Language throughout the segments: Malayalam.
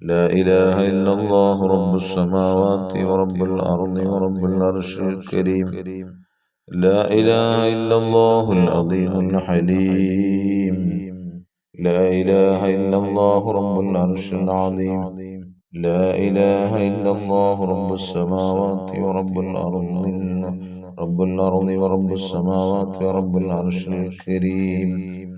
لا إله إلا الله رب السماوات ورب الأرض ورب العرش الكريم. لا إله إلا الله العظيم الحليم. لا إله إلا الله رب العرش العظيم. لا إله إلا الله رب السماوات ورب الأرض رب الأرض ورب السماوات ورب العرش الكريم.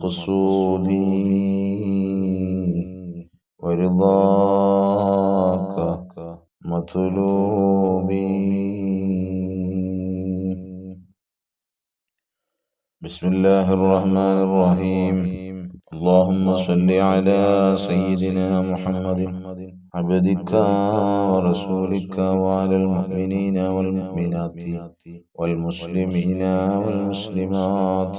مقصودي ورضاك مطلوبي بسم الله الرحمن الرحيم اللهم صل على سيدنا محمد عبدك ورسولك وعلى المؤمنين والمؤمنات والمسلمين والمسلمات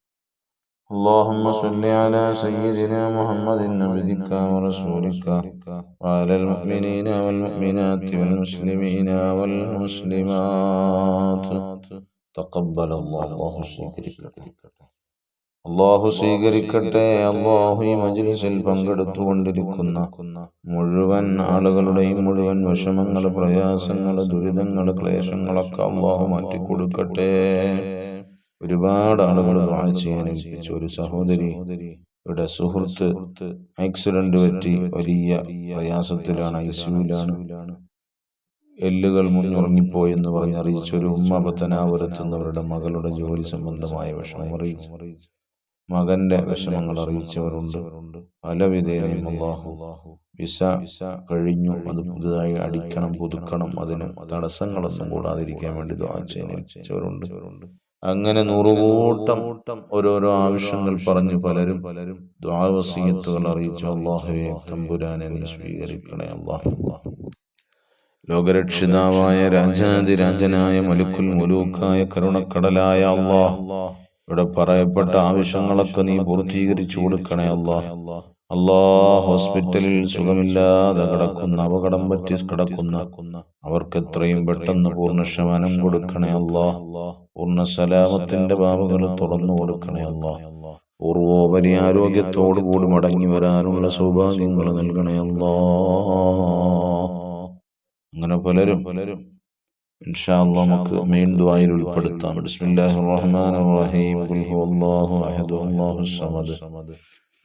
اللهم صل على سيدنا محمد عبدك ورسولك وعلى المؤمنين والمؤمنات والمسلمين والمسلمات تقبل الله الله സ്വീകരിക്കട്ടെ അള്ളാഹു സ്വീകരിക്കട്ടെ അള്ളാഹു ഈ മജ്ലിസിൽ പങ്കെടുത്തുകൊണ്ടിരിക്കുന്ന മുഴുവൻ ആളുകളുടെയും മുഴുവൻ വിഷമങ്ങൾ പ്രയാസങ്ങൾ ദുരിതങ്ങൾ ക്ലേശങ്ങളൊക്കെ അള്ളാഹു മാറ്റിക്കൊടുക്കട്ടെ ഒരുപാട് ആളുകൾ ചെയ്യാൻ ഏൽപ്പിച്ചു ഒരു സഹോദരി ഇവിടെ സുഹൃത്ത് ആക്സിഡന്റ് പറ്റി വലിയ പ്രയാസത്തിലാണ് ഐസിയുലാണ് എല്ലുകൾ മുന്നുറങ്ങിപ്പോയെന്ന് പറഞ്ഞ് അറിയിച്ച ഒരു ഉമ്മ പത്തനാപുരത്തുന്നവരുടെ മകളുടെ ജോലി സംബന്ധമായ വിഷമം അറിയിച്ചു. മകന്റെ വിഷമങ്ങൾ അറിയിച്ചവരുണ്ട്. പല വിധേനയും അള്ളാഹു വിസ കഴിഞ്ഞു. അത് പുതുതായി അടിക്കണം പുതുക്കണം. അതിന് തടസ്സങ്ങളൊന്നും കൂടാതിരിക്കാൻ വേണ്ടി ദ്വാചേനവരുണ്ട് അങ്ങനെ നൂറുകൂട്ടം ഓരോരോ ആവശ്യങ്ങൾ പറഞ്ഞു പലരും പലരും ദ്വാവസീയത്തുകൾ അറിയിച്ചു. അള്ളാഹുവെ തമ്പുരാനെ നീ സ്വീകരിക്കണേ. അള്ളാഹു ലോകരക്ഷിതാവായ രാജാതിരാജനായ മലുക്കുൽ മുലൂക്കായ കരുണക്കടലായ അള്ളാഹ് ഇവിടെ പറയപ്പെട്ട ആവശ്യങ്ങളൊക്കെ നീ പൂർത്തീകരിച്ചു കൊടുക്കണേ അള്ളാഹ് അള്ളാഹ് ഹോസ്പിറ്റലിൽ സുഖമില്ലാതെ കിടക്കുന്ന അപകടം പറ്റി കിടക്കുന്ന അവർക്ക് എത്രയും പെട്ടെന്ന് പൂർണ ശമനം കൊടുക്കണേ അല്ലാ. പൂർണ സലാമത്തിന്റെ ബാബുകൾ തുറന്നു കൊടുക്കണേ അല്ലാ. പൂർവോപരി ആരോഗ്യത്തോടുകൂടി മടങ്ങി വരാനുള്ള സൗഭാഗ്യങ്ങൾ നൽകണേ അല്ലാ. അങ്ങനെ പലരും പലരും ഇൻഷാല്ലാ നമുക്ക് ഉൾപ്പെടുത്താം. റഹീം. സമദ്.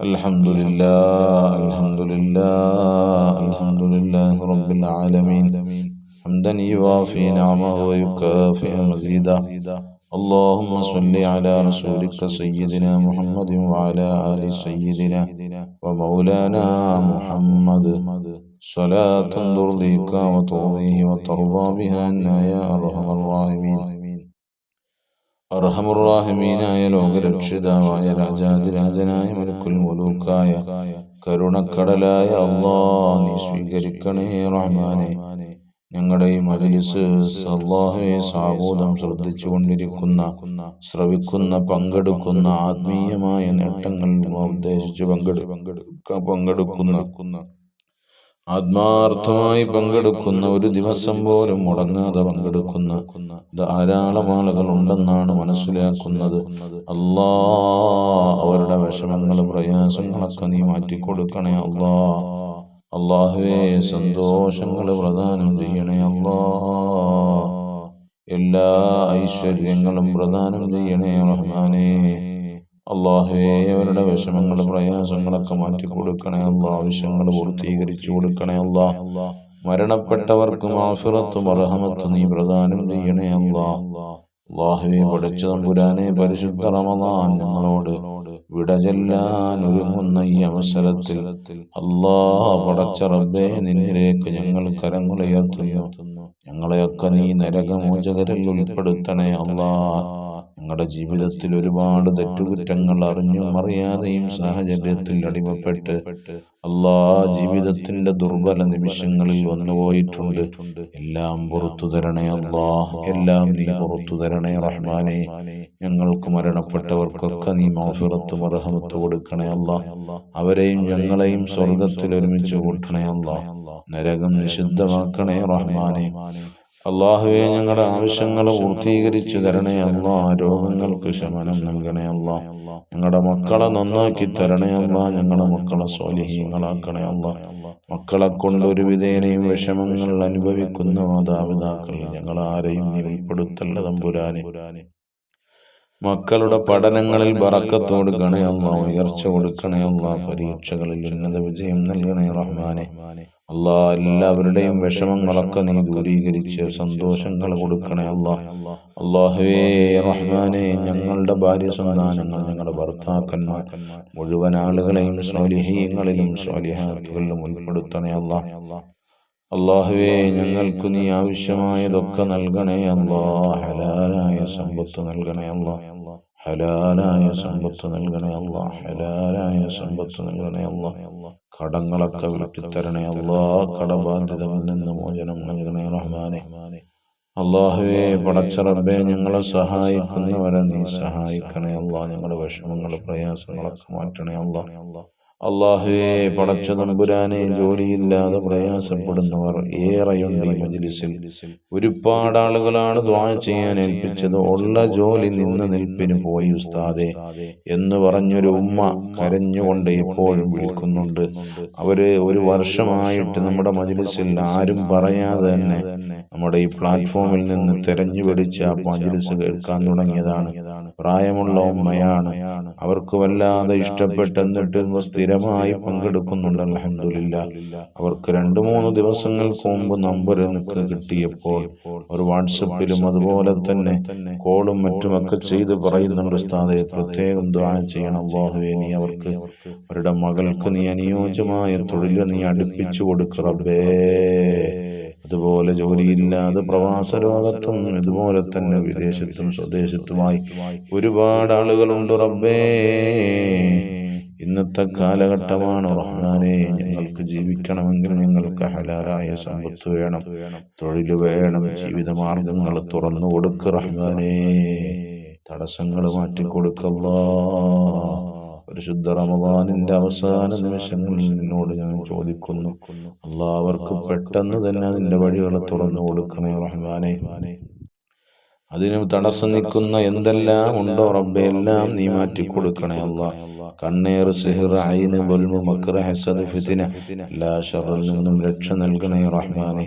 الحمد لله الحمد لله الحمد لله رب العالمين حمدا يوافي نعمه ويكافئ مزيدا اللهم صل على رسولك سيدنا محمد وعلى آل سيدنا ومولانا محمد صلاة ترضيك وترضيه وترضى بها عنا يا أرحم الراحمين അർഹമുറാഹിമീനായ ലോകരക്ഷിതാവായ രാജാതിരാജനായ മലക്കുൽ മുലൂക്കായ കരുണക്കടലായ അള്ളാ നീ സ്വീകരിക്കണേ റഹ്മാനെ. ഞങ്ങളുടെ ഈ മജലിസ് അള്ളാഹുവെ സാബോധം ശ്രദ്ധിച്ചു കൊണ്ടിരിക്കുന്ന ശ്രവിക്കുന്ന പങ്കെടുക്കുന്ന ആത്മീയമായ നേട്ടങ്ങൾ ഉദ്ദേശിച്ച് പങ്കെടു പങ്കെടുക്കുന്ന ആത്മാർത്ഥമായി പങ്കെടുക്കുന്ന ഒരു ദിവസം പോലും മുടങ്ങാതെ പങ്കെടുക്കുന്ന ധാരാളം ആളുകൾ ഉണ്ടെന്നാണ് മനസ്സിലാക്കുന്നത്. അല്ലാ അവരുടെ വിഷമങ്ങൾ പ്രയാസങ്ങളൊക്കെ നീ മാറ്റിക്കൊടുക്കണേ അല്ലാ. അള്ളാഹുവേ സന്തോഷങ്ങൾ പ്രദാനം ചെയ്യണേ അല്ലാ. എല്ലാ ഐശ്വര്യങ്ങളും പ്രദാനം ചെയ്യണേ റഹ്മാനേ. അള്ളാഹുവേ അവരുടെ വിഷമങ്ങളും പ്രയാസങ്ങളൊക്കെ മാറ്റി കൊടുക്കണേ അല്ല ആവശ്യങ്ങൾ പൂർത്തീകരിച്ചു കൊടുക്കണേ അല്ല മരണപ്പെട്ടവർക്ക് മാഫിറത്തും അർഹമത്തും നീ പ്രദാനം ചെയ്യണേ അല്ല അള്ളാഹുവെ പഠിച്ച തമ്പുരാനെ പരിശുദ്ധ റമദാൻ ഞങ്ങളോട് വിടചെല്ലാൻ ഒരുങ്ങുന്ന ഈ അവസരത്തിൽ അല്ലാ പടച്ച റബ്ബേ നിന്നിലേക്ക് ഞങ്ങൾ കരങ്ങളുയർത്തുന്നു ഞങ്ങളെയൊക്കെ നീ നരകമോചകരിൽ ഉൾപ്പെടുത്തണേ അല്ലാ ഞങ്ങളുടെ ജീവിതത്തിൽ ഒരുപാട് തെറ്റുകുറ്റങ്ങൾ അറിഞ്ഞും അറിയാതെയും സാഹചര്യത്തിൽ അടിമപ്പെട്ട് അല്ലാ ജീവിതത്തിന്റെ ദുർബല നിമിഷങ്ങളിൽ വന്നുപോയിട്ടുണ്ട് എല്ലാം പുറത്തു തരണേ അല്ലാ. എല്ലാം നീ പുറത്തു തരണേ റഹ്മാനെ. ഞങ്ങൾക്ക് മരണപ്പെട്ടവർക്കൊക്കെ നീ മാഫിറത്ത് മറഹമത്ത് കൊടുക്കണേ അല്ല. അവരെയും ഞങ്ങളെയും സ്വർഗത്തിൽ ഒരുമിച്ച് കൂട്ടണേ അല്ല. നരകം നിഷിദ്ധമാക്കണേ റഹ്മാനെ. അള്ളാഹുവെ ഞങ്ങളുടെ ആവശ്യങ്ങൾ പൂർത്തീകരിച്ചു തരണേ അല്ല രോഗങ്ങൾക്ക് ശമനം നൽകണേ അല്ല ഞങ്ങളുടെ മക്കളെ നന്നാക്കി തരണേ അല്ല ഞങ്ങളുടെ മക്കളെ സ്വാലിഹീങ്ങളാക്കണേ അല്ല മക്കളെ കൊണ്ട് ഒരു വിധേനയും വിഷമങ്ങൾ അനുഭവിക്കുന്ന മാതാപിതാക്കൾ ഞങ്ങൾ ആരെയും നീ ഉൾപ്പെടുത്തല്ല തമ്പുരാനെ. മക്കളുടെ പഠനങ്ങളിൽ ബറക്കത്തോട് ഗണയല്ല ഉയർച്ച കൊടുക്കണേ അല്ല പരീക്ഷകളിൽ ഉന്നത വിജയം നൽകണേ റഹ്മാനെ. അല്ലാ എല്ലാവരുടെയും വിഷമങ്ങളൊക്കെ നീ ദൂരീകരിച്ച് സന്തോഷങ്ങൾ കൊടുക്കണേ അള്ളാ. അള്ളാഹുവേ റഹ്മാനെ ഞങ്ങളുടെ ഭാര്യ സന്താനങ്ങൾ ഞങ്ങളുടെ ഭർത്താക്കന്മാർ മുഴുവൻ ആളുകളെയും സ്വാലിഹീങ്ങളിലും സ്വാലിഹാത്തുകളിലും ഉൾപ്പെടുത്തണേ അല്ലാ അള്ളാഹുവേ ഞങ്ങൾക്ക് നീ ആവശ്യമായതൊക്കെ നൽകണേ അല്ലാ. ഹലാലായ സമ്പത്ത് നൽകണേ അല്ലാ. ഹലാലായ സമ്പത്ത് നൽകണേ അല്ല. ഹലാലായ സമ്പത്ത് നൽകണേ അല്ല. കടങ്ങളൊക്കെ വിളിപ്പിത്തരണേ അല്ലാ. കടബാധ്യതകളിൽ നിന്ന് മോചനം നൽകണേ റഹ്മാനെ. അള്ളാഹുവെ പടച്ചറബെ ഞങ്ങളെ സഹായിക്കുന്നവരെ നീ സഹായിക്കണേ അല്ലാ. ഞങ്ങളുടെ വിഷമങ്ങൾ പ്രയാസങ്ങളൊക്കെ മാറ്റണേ അല്ലാ. അള്ളാഹുവെ പടച്ച നമ്പുരാനെ ജോലിയില്ലാതെ പ്രയാസപ്പെടുന്നവർ ഏറെയുണ്ട് ഈ മജ്ലിസിൽ. ഒരുപാട് ആളുകളാണ് ദ്വാ ചെയ്യാൻ ഏൽപ്പിച്ചത്. ഉള്ള ജോലി നിന്ന് നിൽപ്പിന് പോയി ഉസ്താദെ എന്ന് പറഞ്ഞൊരു ഉമ്മ കരഞ്ഞുകൊണ്ട് എപ്പോഴും വിളിക്കുന്നുണ്ട്. അവർ ഒരു വർഷമായിട്ട് നമ്മുടെ മജ്ലിസിൽ ആരും പറയാതെ തന്നെ നമ്മുടെ ഈ പ്ലാറ്റ്ഫോമിൽ നിന്ന് തെരഞ്ഞു പിടിച്ച് ആ മജ്ലിസ് കേൾക്കാൻ തുടങ്ങിയതാണ്. പ്രായമുള്ള ഉമ്മയാണ്. അവർക്ക് വല്ലാതെ ഇഷ്ടപ്പെട്ടെന്നിട്ട് സ്ഥിരമായി പങ്കെടുക്കുന്നുണ്ട്. അലഹമില്ല അവർക്ക് രണ്ടു മൂന്ന് ദിവസങ്ങൾക്ക് മുമ്പ് നമ്പർ എനിക്ക് കിട്ടിയപ്പോൾ ഒരു വാട്സപ്പിലും അതുപോലെ തന്നെ കോളും മറ്റുമൊക്കെ ചെയ്ത് പറയുന്നുണ്ട് ഉസ്താദെ പ്രത്യേകം ദ്വാന ചെയ്യണം. അള്ളാഹുവെ നീ അവർക്ക് അവരുടെ മകൾക്ക് നീ അനുയോജ്യമായ തൊഴിൽ നീ അടുപ്പിച്ചു കൊടുക്കറബേ അതുപോലെ ജോലിയില്ലാതെ പ്രവാസ ലോകത്തും ഇതുപോലെ തന്നെ വിദേശത്തും സ്വദേശത്തുമായി ഒരുപാട് ആളുകളുണ്ട് റബ്ബേ. ഇന്നത്തെ കാലഘട്ടമാണ് റഹ്മാനെ ഞങ്ങൾക്ക് ജീവിക്കണമെങ്കിൽ ഞങ്ങൾക്ക് ഹലാലായ സമ്പത്ത് വേണം തൊഴിൽ വേണം ജീവിത മാർഗങ്ങൾ തുറന്നു കൊടുക്ക് റഹ്മാനെ. തടസ്സങ്ങൾ മാറ്റിക്കൊടുക്കല്ലാ. പരിശുദ്ധ റമദാനിന്റെ അവസാന നിമിഷങ്ങളിൽ നിന്നോട് ഞാൻ ചോദിക്കുന്നു എല്ലാവർക്കും പെട്ടെന്ന് തന്നെ അതിന്റെ വഴികൾ തുറന്നു കൊടുക്കണേ റഹ്മാനെ. അതിന് തടസ്സം നിൽക്കുന്ന എന്തെല്ലാം ഉണ്ടോ റബ്ബെ എല്ലാം നീ മാറ്റി കൊടുക്കണേ അല്ല കണ്ണേർ സിഹിർ ഐന് ബൽമു മക്ര ഹസദ് ഫിത്തിന. എല്ലാ ഷറിൽ നിന്നും രക്ഷ നൽകണേ റഹ്മാനെ.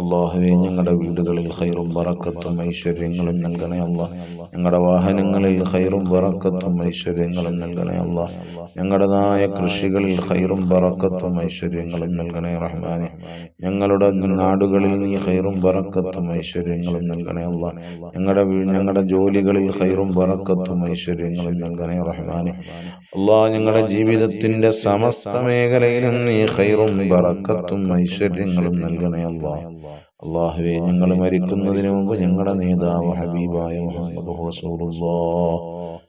അള്ളാഹുവെ ഞങ്ങളുടെ വീടുകളിൽ ഖൈറും ബറക്കത്തും ഐശ്വര്യങ്ങളും നൽകണേ അള്ളാഹ് ഞങ്ങളുടെ വാഹനങ്ങളിൽ ഖൈറും ബറക്കത്തും ഐശ്വര്യങ്ങളും നൽകണേ അല്ല ഞങ്ങളുടേതായ കൃഷികളിൽ ഹൈറും ബറക്കത്തും ഐശ്വര്യങ്ങളും നൽകണേ റഹ്മാനെ. ഞങ്ങളുടെ നാടുകളിൽ നീ ഹൈറും ബറക്കത്തും ഐശ്വര്യങ്ങളും നൽകണേ അല്ല ഞങ്ങളുടെ ഞങ്ങളുടെ ജോലികളിൽ ഹൈറും ബറക്കത്തും ഐശ്വര്യങ്ങളും നൽകണേ റഹ്മാനെ. അള്ളാ ഞങ്ങളുടെ ജീവിതത്തിന്റെ സമസ്ത മേഖലയിലും നീ ഹൈറും ബറക്കത്തും ഐശ്വര്യങ്ങളും നൽകണേ അല്ല അള്ളാഹുവെ ഞങ്ങൾ മരിക്കുന്നതിന് മുമ്പ് ഞങ്ങളുടെ നേതാവ് ഹബീബായ മുഹമ്മദ് റസൂലുള്ളാഹ്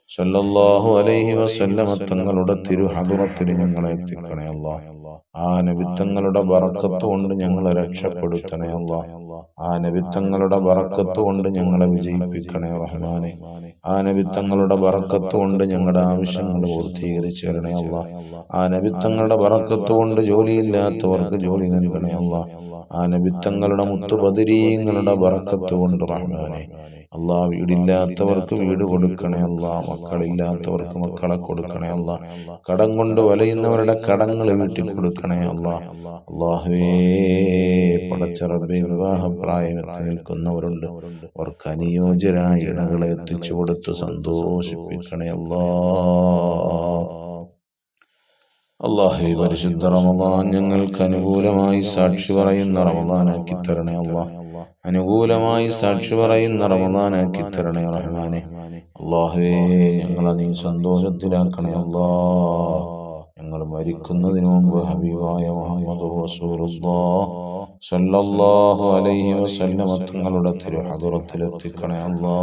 സല്ലല്ലാഹു അലൈഹി വസല്ലമ തങ്ങളുടെ തിരുഹദറത്തിൽ ഞങ്ങളെ എത്തിക്കണേ അല്ലാഹ് ആ നബിത്തങ്ങളുടെ ബറക്കത്ത് കൊണ്ട് ഞങ്ങളെ രക്ഷപ്പെടുത്തണേ അല്ലാഹ് ആ നബിത്തങ്ങളുടെ ബറക്കത്ത് കൊണ്ട് ഞങ്ങളെ വിജയിപ്പിക്കണേ റഹ്മാനെ. ആ നബിത്തങ്ങളുടെ ബറക്കത്ത് കൊണ്ട് ഞങ്ങളുടെ ആവശ്യങ്ങൾ പൂർത്തീകരിച്ചു തരണേ അല്ലാ. ആ നബിത്തങ്ങളുടെ ബറക്കത്ത് കൊണ്ട് ജോലിയില്ലാത്തവർക്ക് ജോലി നൽകണേ അല്ലാ. ആ നബിത്തങ്ങളുടെ മുത്തുപതിരീങ്ങളുടെ ബറക്കത്ത് കൊണ്ട് റഹ്മാനെ. അള്ളാ വീടില്ലാത്തവർക്ക് വീട് കൊടുക്കണേ അള്ളാ മക്കളില്ലാത്തവർക്ക് മക്കളെ കൊടുക്കണേ അള്ളാ കടം കൊണ്ട് വലയുന്നവരുടെ കടങ്ങൾ വീട്ടിൽ കൊടുക്കണേ അള്ളാ അള്ളാഹുവേ പടച്ചറബെ വിവാഹപ്രായത്തിൽ നിൽക്കുന്നവരുണ്ട്. അവർക്ക് അനുയോജ്യരായ ഇണകളെ എത്തിച്ചു കൊടുത്ത് സന്തോഷിപ്പിക്കണേ അല്ലാ അള്ളാഹു. പരിശുദ്ധ റമദാൻ ഞങ്ങൾക്ക് അനുകൂലമായി സാക്ഷി പറയുന്ന റമദാനാക്കി തരണേ അള്ളാഹ്. അനുകൂലമായി സാക്ഷി പറയുന്ന റമദാനാക്കി തരണേ റഹ്മാനെ. അള്ളാഹുവേ ഞങ്ങളെ നീ സന്തോഷത്തിലാക്കണേ. അള്ളാ ഞങ്ങൾ മരിക്കുന്നതിന് മുമ്പ് ഹബീബായ മുഹമ്മദ് സല്ലല്ലാഹു അലൈഹി വസല്ലമ തങ്ങളുടെ തിരുഹദറത്തിലെത്തിക്കണേ അള്ളാ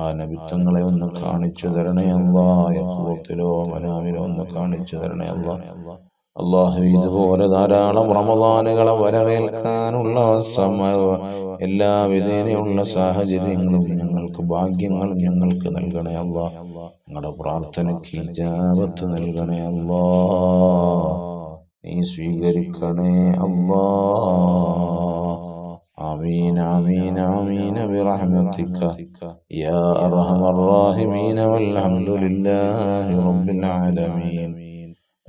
ആ നബിത്തങ്ങളെ ഒന്ന് കാണിച്ചു തരണേ. അള്ളാ യഹൂത്തിലോ മനാമിലോ ഒന്ന് കാണിച്ചു തരണേ. അല്ലാ അള്ളാഹു ഇതുപോലെ ധാരാളം റമദാനുകളെ വരവേൽക്കാനുള്ള സമയ എല്ലാ വിധേനയുള്ള സാഹചര്യങ്ങളും ഞങ്ങൾക്ക് ഭാഗ്യങ്ങളും ഞങ്ങൾക്ക് നൽകണേ അല്ലാ ഞങ്ങളുടെ പ്രാർത്ഥനയ്ക്ക് ഇജാബത്ത് നൽകണേ അല്ലാ നീ സ്വീകരിക്കണേ അല്ലാ آمين آمين آمين برحمتك يا أرحم الراحمين والحمد لله رب العالمين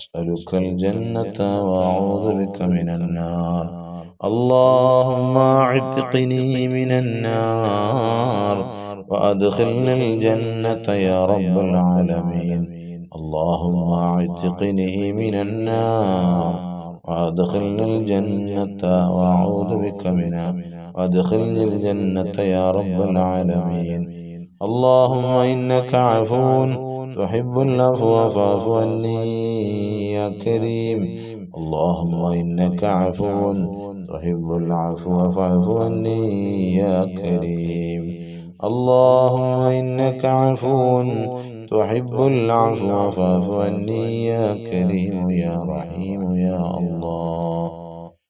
أسألك الجنة وأعوذ بك من النار. اللهم اعتقني من النار وأدخلنا الجنة يا رب العالمين. اللهم اعتقني من النار وأدخلنا الجنة وأعوذ بك منها وأدخلني الجنة يا رب العالمين. اللهم إنك عفو تحب العفو فاعف عني يا كريم. اللهم إنك عفو تحب العفو فاعف عني يا كريم. اللهم إنك عفو تحب العفو فاعف عني يا كريم يا رحيم يا الله.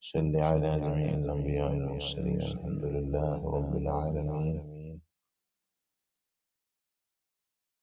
صل على جميع الأنبياء والمرسلين. الحمد لله رب العالمين.